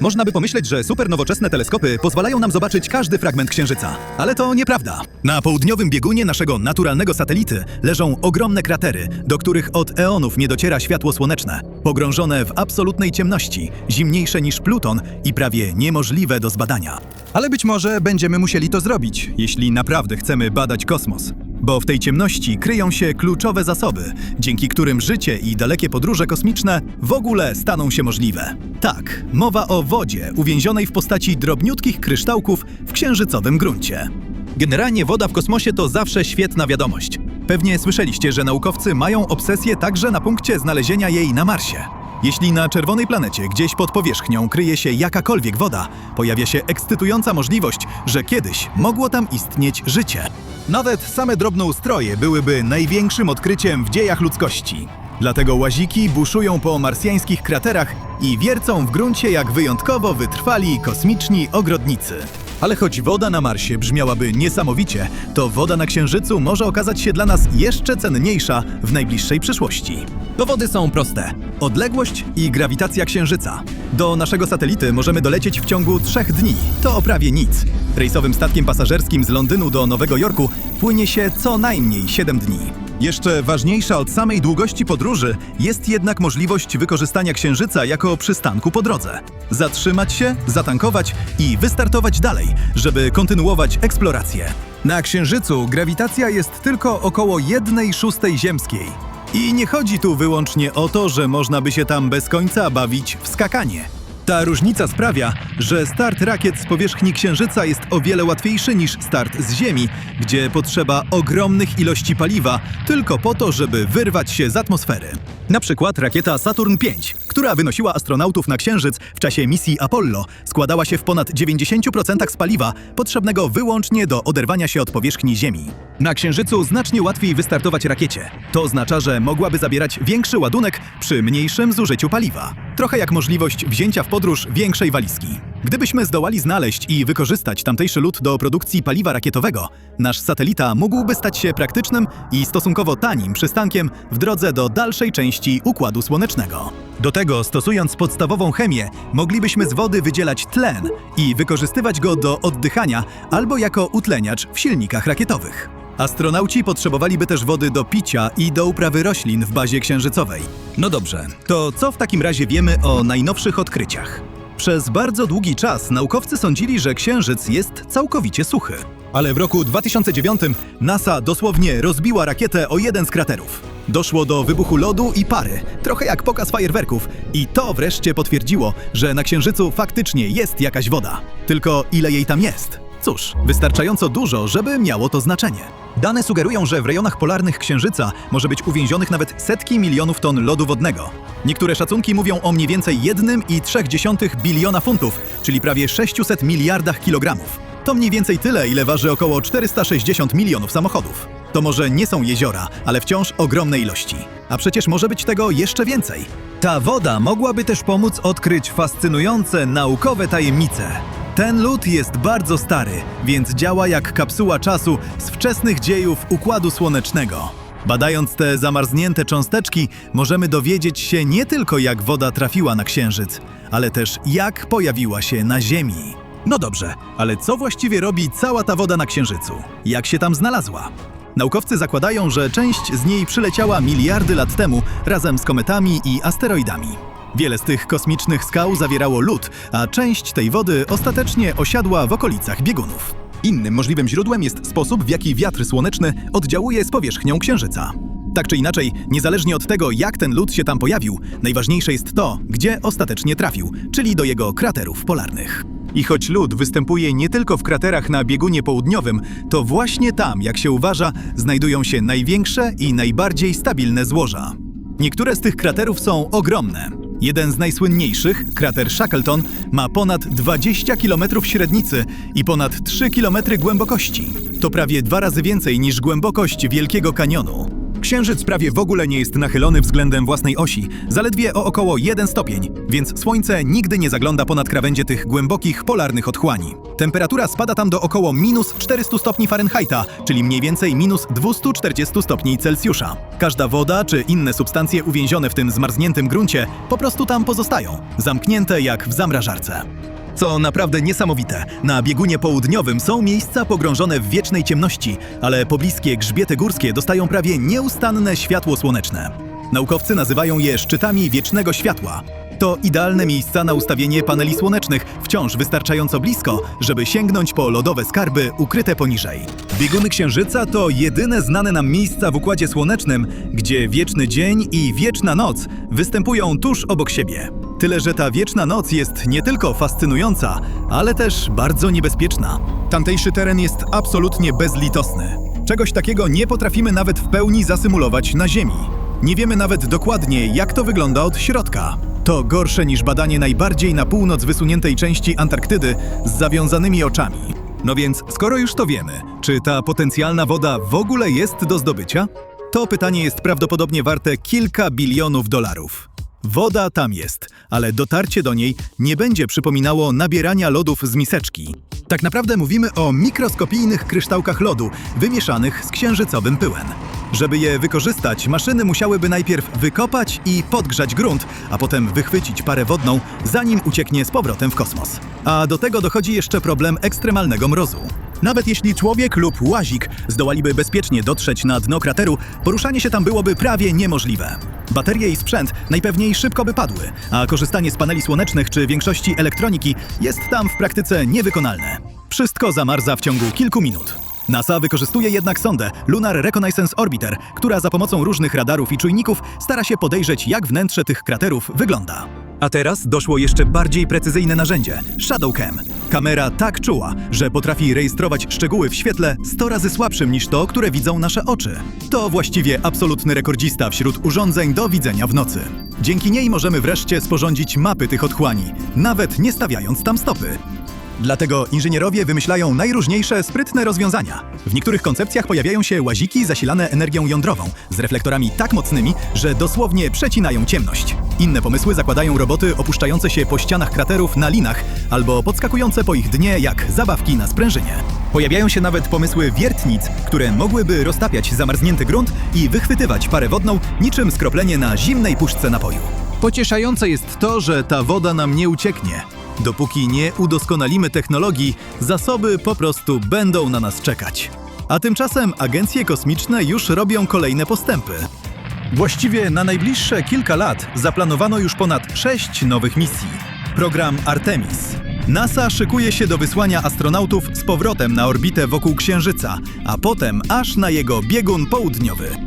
Można by pomyśleć, że super nowoczesne teleskopy pozwalają nam zobaczyć każdy fragment Księżyca. Ale to nieprawda. Na południowym biegunie naszego naturalnego satelity leżą ogromne kratery, do których od eonów nie dociera światło słoneczne. Pogrążone w absolutnej ciemności, zimniejsze niż Pluton i prawie niemożliwe do zbadania. Ale być może będziemy musieli to zrobić, jeśli naprawdę chcemy badać kosmos. Bo w tej ciemności kryją się kluczowe zasoby, dzięki którym życie i dalekie podróże kosmiczne w ogóle staną się możliwe. Tak, mowa o wodzie uwięzionej w postaci drobniutkich kryształków w księżycowym gruncie. Generalnie woda w kosmosie to zawsze świetna wiadomość. Pewnie słyszeliście, że naukowcy mają obsesję także na punkcie znalezienia jej na Marsie. Jeśli na czerwonej planecie gdzieś pod powierzchnią kryje się jakakolwiek woda, pojawia się ekscytująca możliwość, że kiedyś mogło tam istnieć życie. Nawet same drobnoustroje byłyby największym odkryciem w dziejach ludzkości. Dlatego łaziki buszują po marsjańskich kraterach i wiercą w gruncie jak wyjątkowo wytrwali kosmiczni ogrodnicy. Ale choć woda na Marsie brzmiałaby niesamowicie, to woda na Księżycu może okazać się dla nas jeszcze cenniejsza w najbliższej przyszłości. Dowody są proste. Odległość i grawitacja Księżyca. Do naszego satelity możemy dolecieć w ciągu trzech dni. To prawie nic. Rejsowym statkiem pasażerskim z Londynu do Nowego Jorku płynie się co najmniej 7 dni. Jeszcze ważniejsza od samej długości podróży jest jednak możliwość wykorzystania Księżyca jako przystanku po drodze. Zatrzymać się, zatankować i wystartować dalej, żeby kontynuować eksplorację. Na Księżycu grawitacja jest tylko około 1 szóstej ziemskiej. I nie chodzi tu wyłącznie o to, że można by się tam bez końca bawić w skakanie. Ta różnica sprawia, że start rakiet z powierzchni Księżyca jest o wiele łatwiejszy niż start z Ziemi, gdzie potrzeba ogromnych ilości paliwa tylko po to, żeby wyrwać się z atmosfery. Na przykład rakieta Saturn V, która wynosiła astronautów na Księżyc w czasie misji Apollo, składała się w ponad 90% z paliwa potrzebnego wyłącznie do oderwania się od powierzchni Ziemi. Na Księżycu znacznie łatwiej wystartować rakiecie. To oznacza, że mogłaby zabierać większy ładunek przy mniejszym zużyciu paliwa. Trochę jak możliwość wzięcia w podróż większej walizki. Gdybyśmy zdołali znaleźć i wykorzystać tamtejszy lód do produkcji paliwa rakietowego, nasz satelita mógłby stać się praktycznym i stosunkowo tanim przystankiem w drodze do dalszej części Układu Słonecznego. Do tego, stosując podstawową chemię, moglibyśmy z wody wydzielać tlen i wykorzystywać go do oddychania albo jako utleniacz w silnikach rakietowych. Astronauci potrzebowaliby też wody do picia i do uprawy roślin w bazie księżycowej. No dobrze, to co w takim razie wiemy o najnowszych odkryciach? Przez bardzo długi czas naukowcy sądzili, że Księżyc jest całkowicie suchy. Ale w roku 2009 NASA dosłownie rozbiła rakietę o jeden z kraterów. Doszło do wybuchu lodu i pary, trochę jak pokaz fajerwerków, i to wreszcie potwierdziło, że na Księżycu faktycznie jest jakaś woda. Tylko ile jej tam jest? Cóż, wystarczająco dużo, żeby miało to znaczenie. Dane sugerują, że w rejonach polarnych Księżyca może być uwięzionych nawet setki milionów ton lodu wodnego. Niektóre szacunki mówią o mniej więcej 1,3 biliona funtów, czyli prawie 600 miliardach kilogramów. To mniej więcej tyle, ile waży około 460 milionów samochodów. To może nie są jeziora, ale wciąż ogromne ilości. A przecież może być tego jeszcze więcej. Ta woda mogłaby też pomóc odkryć fascynujące naukowe tajemnice. Ten lód jest bardzo stary, więc działa jak kapsuła czasu z wczesnych dziejów Układu Słonecznego. Badając te zamarznięte cząsteczki, możemy dowiedzieć się nie tylko jak woda trafiła na Księżyc, ale też jak pojawiła się na Ziemi. No dobrze, ale co właściwie robi cała ta woda na Księżycu? Jak się tam znalazła? Naukowcy zakładają, że część z niej przyleciała miliardy lat temu razem z kometami i asteroidami. Wiele z tych kosmicznych skał zawierało lód, a część tej wody ostatecznie osiadła w okolicach biegunów. Innym możliwym źródłem jest sposób, w jaki wiatr słoneczny oddziałuje z powierzchnią Księżyca. Tak czy inaczej, niezależnie od tego, jak ten lód się tam pojawił, najważniejsze jest to, gdzie ostatecznie trafił, czyli do jego kraterów polarnych. I choć lód występuje nie tylko w kraterach na biegunie południowym, to właśnie tam, jak się uważa, znajdują się największe i najbardziej stabilne złoża. Niektóre z tych kraterów są ogromne. Jeden z najsłynniejszych, krater Shackleton, ma ponad 20 km średnicy i ponad 3 km głębokości. To prawie dwa razy więcej niż głębokość Wielkiego Kanionu. Księżyc prawie w ogóle nie jest nachylony względem własnej osi, zaledwie o około 1 stopień, więc Słońce nigdy nie zagląda ponad krawędzie tych głębokich polarnych otchłani. Temperatura spada tam do około minus 400 stopni Fahrenheita, czyli mniej więcej minus 240 stopni Celsjusza. Każda woda czy inne substancje uwięzione w tym zmarzniętym gruncie po prostu tam pozostają, zamknięte jak w zamrażarce. Co naprawdę niesamowite, na biegunie południowym są miejsca pogrążone w wiecznej ciemności, ale pobliskie grzbiety górskie dostają prawie nieustanne światło słoneczne. Naukowcy nazywają je szczytami wiecznego światła. To idealne miejsca na ustawienie paneli słonecznych, wciąż wystarczająco blisko, żeby sięgnąć po lodowe skarby ukryte poniżej. Bieguny Księżyca to jedyne znane nam miejsca w Układzie Słonecznym, gdzie wieczny dzień i wieczna noc występują tuż obok siebie. Tyle, że ta wieczna noc jest nie tylko fascynująca, ale też bardzo niebezpieczna. Tamtejszy teren jest absolutnie bezlitosny. Czegoś takiego nie potrafimy nawet w pełni zasymulować na Ziemi. Nie wiemy nawet dokładnie, jak to wygląda od środka. To gorsze niż badanie najbardziej na północ wysuniętej części Antarktydy z zawiązanymi oczami. No więc, skoro już to wiemy, czy ta potencjalna woda w ogóle jest do zdobycia? To pytanie jest prawdopodobnie warte kilka bilionów dolarów. Woda tam jest, ale dotarcie do niej nie będzie przypominało nabierania lodów z miseczki. Tak naprawdę mówimy o mikroskopijnych kryształkach lodu wymieszanych z księżycowym pyłem. Żeby je wykorzystać, maszyny musiałyby najpierw wykopać i podgrzać grunt, a potem wychwycić parę wodną, zanim ucieknie z powrotem w kosmos. A do tego dochodzi jeszcze problem ekstremalnego mrozu. Nawet jeśli człowiek lub łazik zdołaliby bezpiecznie dotrzeć na dno krateru, poruszanie się tam byłoby prawie niemożliwe. Baterie i sprzęt najpewniej szybko by padły, a korzystanie z paneli słonecznych czy większości elektroniki jest tam w praktyce niewykonalne. Wszystko zamarza w ciągu kilku minut. NASA wykorzystuje jednak sondę Lunar Reconnaissance Orbiter, która za pomocą różnych radarów i czujników stara się podejrzeć, jak wnętrze tych kraterów wygląda. A teraz doszło jeszcze bardziej precyzyjne narzędzie Shadowcam. Kamera tak czuła, że potrafi rejestrować szczegóły w świetle 100 razy słabszym niż to, które widzą nasze oczy. To właściwie absolutny rekordzista wśród urządzeń do widzenia w nocy. Dzięki niej możemy wreszcie sporządzić mapy tych otchłani, nawet nie stawiając tam stopy. Dlatego inżynierowie wymyślają najróżniejsze sprytne rozwiązania. W niektórych koncepcjach pojawiają się łaziki zasilane energią jądrową z reflektorami tak mocnymi, że dosłownie przecinają ciemność. Inne pomysły zakładają roboty opuszczające się po ścianach kraterów na linach albo podskakujące po ich dnie jak zabawki na sprężynie. Pojawiają się nawet pomysły wiertnic, które mogłyby roztapiać zamarznięty grunt i wychwytywać parę wodną niczym skroplenie na zimnej puszce napoju. Pocieszające jest to, że ta woda nam nie ucieknie. Dopóki nie udoskonalimy technologii, zasoby po prostu będą na nas czekać. A tymczasem agencje kosmiczne już robią kolejne postępy. Właściwie na najbliższe kilka lat zaplanowano już ponad sześć nowych misji. Program Artemis. NASA szykuje się do wysłania astronautów z powrotem na orbitę wokół Księżyca, a potem aż na jego biegun południowy.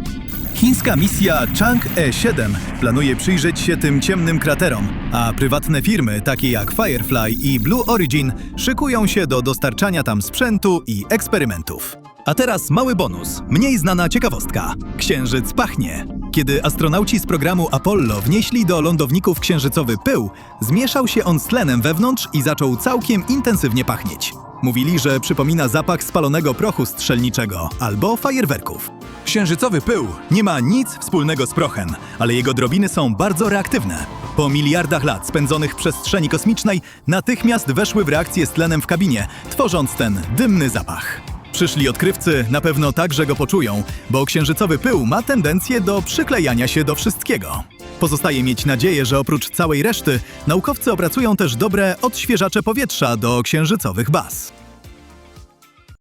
Chińska misja Chang'e-7 planuje przyjrzeć się tym ciemnym kraterom, a prywatne firmy takie jak Firefly i Blue Origin szykują się do dostarczania tam sprzętu i eksperymentów. A teraz mały bonus, mniej znana ciekawostka. Księżyc pachnie. Kiedy astronauci z programu Apollo wnieśli do lądowników księżycowy pył, zmieszał się on z tlenem wewnątrz i zaczął całkiem intensywnie pachnieć. Mówili, że przypomina zapach spalonego prochu strzelniczego albo fajerwerków. Księżycowy pył nie ma nic wspólnego z prochem, ale jego drobiny są bardzo reaktywne. Po miliardach lat spędzonych w przestrzeni kosmicznej natychmiast weszły w reakcję z tlenem w kabinie, tworząc ten dymny zapach. Przyszli odkrywcy na pewno także go poczują, bo księżycowy pył ma tendencję do przyklejania się do wszystkiego. Pozostaje mieć nadzieję, że oprócz całej reszty, naukowcy opracują też dobre odświeżacze powietrza do księżycowych baz.